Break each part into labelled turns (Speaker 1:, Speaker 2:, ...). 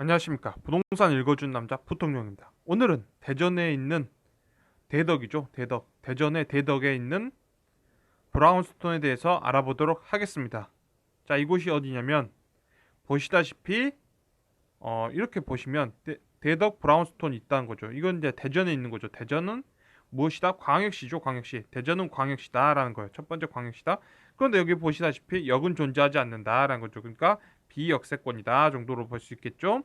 Speaker 1: 안녕하십니까. 부동산 읽어준 남자 부통령입니다. 오늘은 대전에 있는 대덕이죠. 대덕. 대전의 대덕에 있는 브라운스톤에 대해서 알아보도록 하겠습니다. 자 이곳이 어디냐면 보시다시피 어, 이렇게 보시면 대, 덕 브라운스톤이 있다는 거죠. 이건 이제 대전에 있는 거죠. 대전은 무엇이다? 광역시죠 광역시. 대전은 광역시다 라는 거예요. 첫 번째 광역시다. 그런데 여기 보시다시피 역은 존재하지 않는다 라는 거죠. 그러니까 비역세권이다 정도로 볼 수 있겠죠.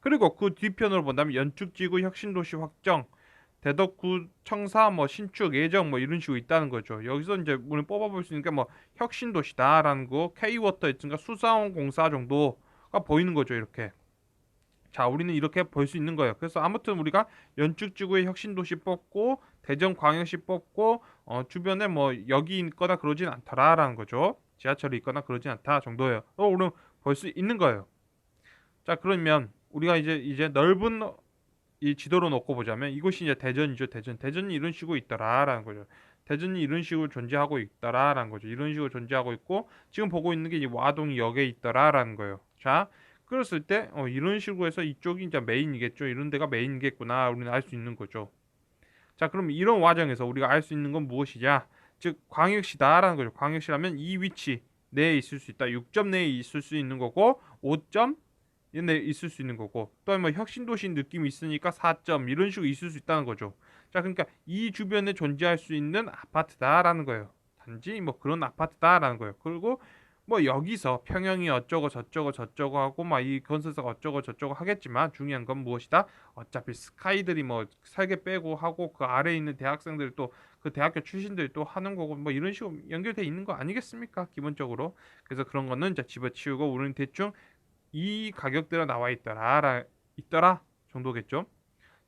Speaker 1: 그리고 그 뒤편으로 본다면 연축지구 혁신도시 확정, 대덕구 청사 뭐 신축 예정 뭐 이런 식으로 있다는 거죠. 여기서 이제 우리 뽑아볼 수 있는 게 뭐 혁신도시다라는 거, K워터 있으니까 수사원 공사 정도가 보이는 거죠. 이렇게. 자, 우리는 이렇게 볼 수 있는 거예요. 그래서 아무튼 우리가 연축지구의 혁신도시 뽑고 대전광역시 뽑고 어, 주변에 뭐 여기 있거나 그러진 않더라라는 거죠. 지하철이 있거나 그러진 않다 정도예요. 어, 우리 볼수 있는 거예요. 자 그러면 우리가 이제 이제 넓은 이 지도로 놓고 보자면 이곳이 이제 대전이죠 대전. 대전이 이런 식으로 있더라라는 거죠. 대전이 이런 식으로 존재하고 있더라라는 거죠. 이런 식으로 존재하고 있고 지금 보고 있는 게 이 와동이 역에 있더라라는 거예요. 자 그랬을 때 어, 이런 식으로 해서 이쪽이 이제 메인이겠죠. 이런 데가 메인이겠구나 우리는 알 수 있는 거죠. 자 그럼 이런 과정에서 우리가 알 수 있는 건 무엇이냐? 즉 광역시다라는 거죠. 광역시라면 이 위치 내에 있을 수 있다. 6점 내에 있을 수 있는 거고 5점 내에 있을 수 있는 거고 또뭐 혁신도시 느낌이 있으니까 4점 이런 식으로 있을 수 있다는 거죠. 자 그러니까 이 주변에 존재할 수 있는 아파트다라는 거예요. 단지 뭐 그런 아파트다라는 거예요. 그리고 뭐 여기서 평형이 어쩌고 저쩌고 저쩌고 하고 막 이 건설사가 어쩌고 저쩌고 하겠지만 중요한 건 무엇이다? 어차피 스카이들이 뭐 살게 빼고 하고 그 아래에 있는 대학생들 또 그 대학교 출신들이 또 하는 거고 뭐 이런 식으로 연결돼 있는 거 아니겠습니까? 기본적으로. 그래서 그런 거는 이제 집어치우고 우리는 대충 이 가격대로 나와 있더라 있더라 정도겠죠.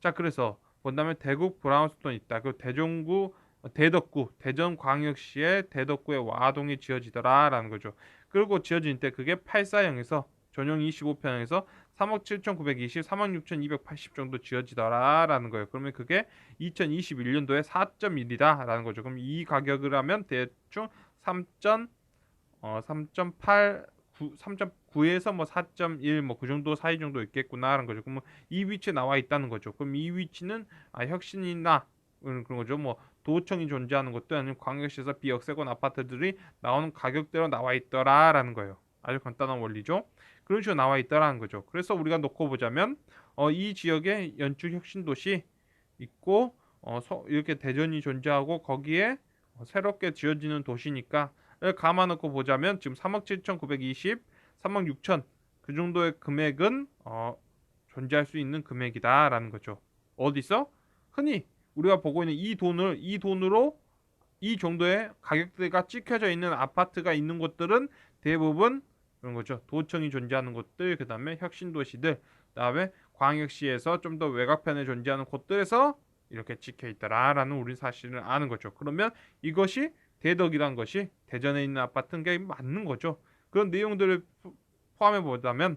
Speaker 1: 자 그래서 본다면 대국 브라운스톤 있다. 그 대종구 대덕구 대전광역시의 대덕구의 와동이 지어지더라라는 거죠. 그리고 지어진 때 그게 8사형에서 전용 25평에서 3억 7,920, 3억 6,280 정도 지어지더라라는 거예요. 그러면 그게 2021년도에 4.1이다라는 거죠. 그럼 이 가격을 하면 대충 3. 어 3.8 9, 3.9에서 뭐 4.1 뭐 그 정도 사이 정도 있겠구나라는 거죠. 그러면 이 위치에 나와 있다는 거죠. 그럼 이 위치는 아, 혁신이나 그런 거죠. 뭐 도청이 존재하는 것도 아니면 광역시에서 비역세권 아파트들이 나오는 가격대로 나와 있더라라는 거예요. 아주 간단한 원리죠. 그런 식으로 나와 있더라는 거죠. 그래서 우리가 놓고 보자면 어, 이 지역에 연축 혁신 도시 있고 어, 서, 이렇게 대전이 존재하고 거기에 어, 새롭게 지어지는 도시니까 감아 놓고 보자면 지금 3억 7,920, 3억 6천 그 정도의 금액은 어, 존재할 수 있는 금액이다라는 거죠. 어디서? 흔히 우리가 보고 있는 이 돈을 이 돈으로 이 정도의 가격대가 찍혀져 있는 아파트가 있는 곳들은 대부분 그런 거죠. 도청이 존재하는 곳들, 그 다음에 혁신도시들, 그 다음에 광역시에서 좀 더 외곽편에 존재하는 곳들에서 이렇게 찍혀 있다라는 우리 사실을 아는 거죠. 그러면 이것이 대덕이란 것이 대전에 있는 아파트인 게 맞는 거죠. 그런 내용들을 포함해 보자면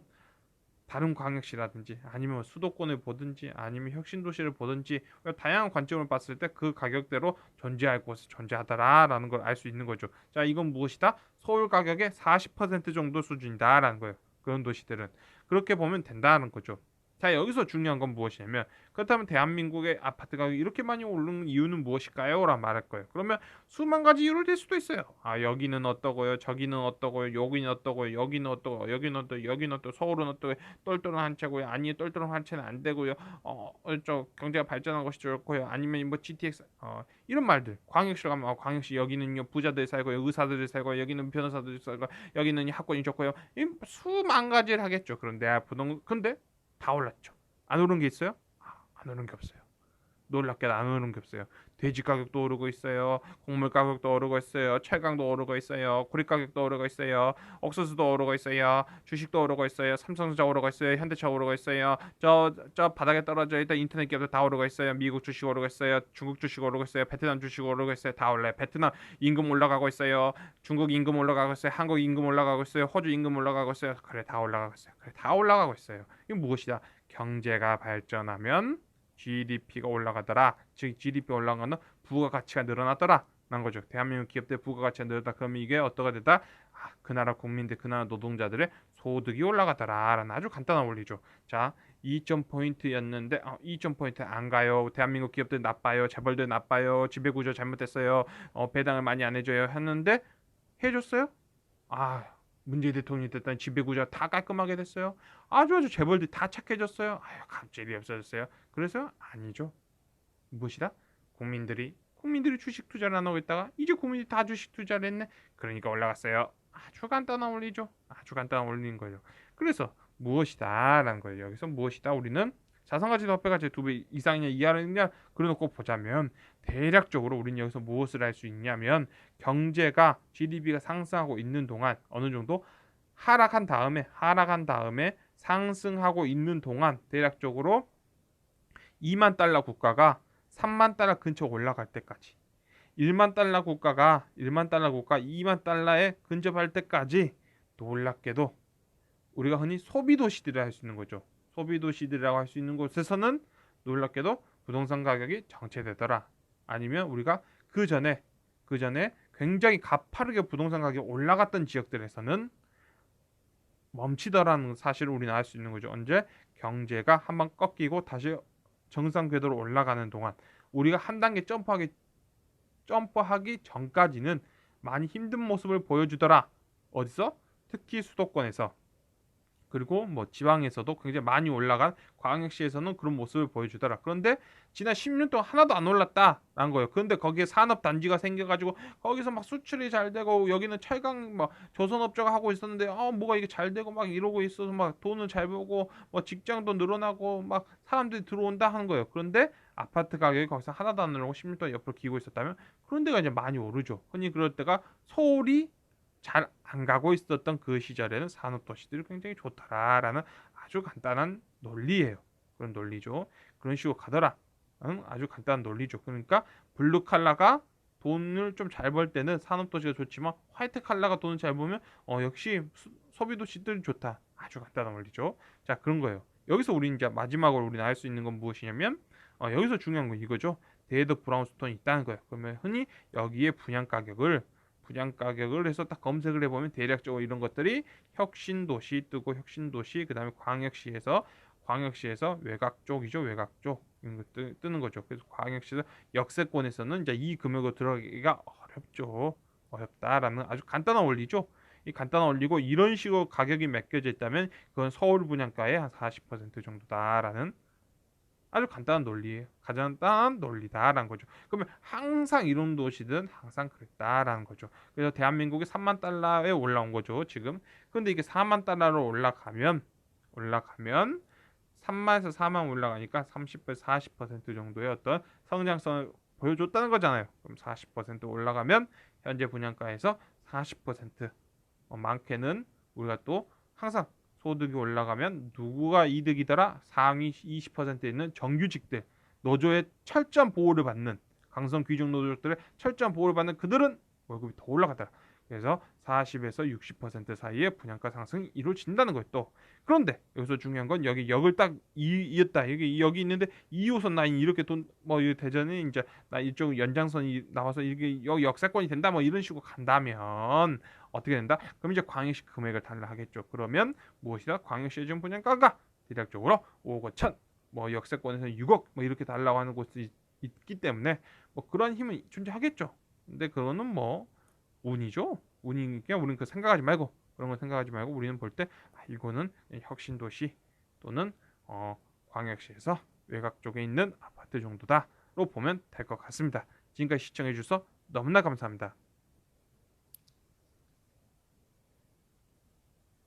Speaker 1: 다른 광역시라든지 아니면 수도권을 보든지 아니면 혁신도시를 보든지 다양한 관점을 봤을 때 그 가격대로 존재할 곳이 존재하더라라는 걸 알 수 있는 거죠. 자, 이건 무엇이다? 서울 가격의 40% 정도 수준이다라는 거예요. 그런 도시들은 그렇게 보면 된다는 거죠. 자 여기서 중요한 건 무엇이냐면 그렇다면 대한민국의 아파트 가격이 이렇게 많이 오르는 이유는 무엇일까요? 라고 말할 거예요. 그러면 수만 가지 이유를 댈 수도 있어요. 아 여기는 어떠고요, 저기는 어떠고요, 여기는 어떠고요, 여기는 어떠고, 여기는 어떠고, 여기는 어떠고, 서울은 어떠고, 똘똘한 한 채고요, 아니 똘똘한 한 채는 안 되고요. 어저 경제가 발전한 것이 좋고요, 아니면 뭐 GTX 어 이런 말들. 광역시로 가면 어, 광역시 여기는요 부자들 살고요, 의사들이 살고 여기는 변호사들이 살고 여기는 학권이 좋고요. 이 수만 가지를 하겠죠. 그런데 부동 근데 다 올랐죠. 안 오른 게 있어요? 아, 안 오른 게 없어요. 안 오른 게 없어요. 돼지 가격도 오르고 있어요. 곡물 가격도 오르고 있어요. 철강도 오르고 있어요. 구리 가격도 오르고 있어요. 옥수수도 오르고 있어요. 주식도 오르고 있어요. 삼성전자 오르고 있어요. 현대차 오르고 있어요. 저 저 바닥에 떨어져 있던 인터넷 기업들 다 오르고 있어요. 미국 주식 오르고 있어요. 중국 주식 오르고 있어요. 베트남 주식 오르고 있어요. 다 올래. 베트남 임금 올라가고 있어요. 중국 임금 올라가고 있어요. 한국 임금 올라가고 있어요. 호주 임금 올라가고 있어요. 그래 다 올라가고 있어요. 그래 다 올라가고 있어요. 이게 무엇이다? 경제가 발전하면 GDP가 올라가더라. 즉 GDP 올라가는 부가가치가 늘어났더라. 난 거죠. 대한민국 기업들 부가가치가 늘었다. 그러면 이게 어떠가 됐다? 아, 그 나라 국민들, 그 나라 노동자들의 소득이 올라가더라라는 아주 간단한 원리죠. 자, 2점 포인트였는데 어, 2점 포인트 안 가요. 대한민국 기업들 나빠요. 재벌들 나빠요. 지배 구조 잘못됐어요. 어, 배당을 많이 안 해줘요. 했는데 해줬어요? 아, 문재인 대통령이 됐더니 지배 구조가 다 깔끔하게 됐어요. 아주 아주 재벌들 다 착해졌어요. 아유, 갑자기 없어졌어요. 그래서 아니죠. 무엇이다? 국민들이 국민들이 주식 투자를 안 하고 있다가 이제 국민이 다 주식 투자를 했네. 그러니까 올라갔어요. 아주 간단한 원리죠. 아주 간단한 원리인 거예요. 그래서 무엇이다라는 거예요. 여기서 무엇이다 우리는 자산가치도 화폐가치 두배 이상이냐 이하냐 그래놓고 보자면 대략적으로 우리는 여기서 무엇을 할수 있냐면 경제가 GDP가 상승하고 있는 동안 어느 정도 하락한 다음에 하락한 다음에 상승하고 있는 동안 대략적으로 2만 달러 국가가 3만 달러 근처 올라갈 때까지 1만 달러 국가가 1만 달러 국가 2만 달러에 근접할 때까지 놀랍게도 우리가 흔히 소비 도시들을 할수 있는 거죠. 소비 도시들이라고 할 수 있는 곳에서는 놀랍게도 부동산 가격이 정체되더라. 아니면 우리가 그 전에 그 전에 굉장히 가파르게 부동산 가격이 올라갔던 지역들에서는 멈추더라는 사실을 우리는 알 수 있는 거죠. 언제 경제가 한번 꺾이고 다시 정상 궤도로 올라가는 동안 우리가 한 단계 점프하기 점프하기 전까지는 많이 힘든 모습을 보여주더라. 어디서? 특히 수도권에서 그리고 뭐 지방에서도 굉장히 많이 올라간 광역시에서는 그런 모습을 보여주더라. 그런데 지난 10년 동안 하나도 안 올랐다라는 거예요. 그런데 거기에 산업 단지가 생겨가지고 거기서 막 수출이 잘 되고 여기는 철강 뭐 조선업자가 하고 있었는데 어 뭐가 이게 잘 되고 막 이러고 있어서 막 돈을 잘 벌고 뭐 직장도 늘어나고 막 사람들이 들어온다 하는 거예요. 그런데 아파트 가격이 거기서 하나도 안 오르고 10년 동안 옆으로 기고 있었다면 그런 데가 이제 많이 오르죠. 흔히 그럴 때가 서울이 잘 안 가고 있었던 그 시절에는 산업 도시들이 굉장히 좋더라라는 아주 간단한 논리예요. 그런 논리죠. 그런 식으로 가더라. 응? 아주 간단한 논리죠. 그러니까 블루 칼라가 돈을 좀 잘 벌 때는 산업 도시가 좋지만 화이트 칼라가 돈을 잘 벌면 어 역시 수, 소비 도시들이 좋다. 아주 간단한 원리죠. 자 그런 거예요. 여기서 우리 이제 마지막으로 우리는 알 수 있는 건 무엇이냐면 어, 여기서 중요한 건 이거죠. 데이더 브라운 스톤이 있다는 거예요. 그러면 흔히 여기에 분양 가격을 분양 가격을 해서 딱 검색을 해보면 대략적으로 이런 것들이 혁신도시 뜨고 혁신도시 그 다음에 광역시에서 광역시에서 외곽 쪽이죠 외곽 쪽. 뜨, 뜨는 거죠. 그래서 광역시에서 역세권에서는 이제 이 금액으로 들어가기가 어렵죠. 어렵다라는 아주 간단한 원리죠. 이 간단한 원리고 이런 식으로 가격이 맡겨져 있다면 그건 서울 분양가의 한 40% 정도다라는 아주 간단한 논리예요. 간단한 논리다라는 거죠. 그러면 항상 이런 도시든 항상 그랬다라는 거죠. 그래서 대한민국이 3만 달러에 올라온 거죠. 지금. 근데 이게 4만 달러로 올라가면 올라가면 3만에서 4만 올라가니까 30% 40% 정도의 어떤 성장성을 보여줬다는 거잖아요. 그럼 40% 올라가면 현재 분양가에서 40% 어, 많게는 우리가 또 항상 소득이 올라가면 누구가 이득이더라? 상위 20%에 있는 정규직들 노조의 철저한 보호를 받는 강성 귀족 노조들의 철저한 보호를 받는 그들은 월급이 더 올라가더라. 그래서 40에서 60% 사이에 분양가 상승이 이루어진다는 거예요. 또 그런데 여기서 중요한 건 여기 역을 딱 이었다. 여기 여기 있는데 2호선 라인 이렇게 돈뭐 대전에 이제 나 이쪽 연장선이 나와서 이게 여 역세권이 된다. 뭐 이런 식으로 간다면 어떻게 된다? 그럼 이제 광역시 금액을 달라 하겠죠. 그러면 무엇이다? 광역시의 지금 분양가가 대략적으로 5억 5천, 뭐 역세권에서 6억 뭐 이렇게 달라고 하는 곳이 있기 때문에 뭐 그런 힘은 존재하겠죠. 근데 그거는 뭐 운이죠. 운이니까 우리는 그 생각하지 말고 그런 거 생각하지 말고 우리는 볼 때 아, 이거는 혁신 도시 또는 어, 광역시에서 외곽 쪽에 있는 아파트 정도다로 보면 될 것 같습니다. 지금까지 시청해 주셔서 너무나 감사합니다.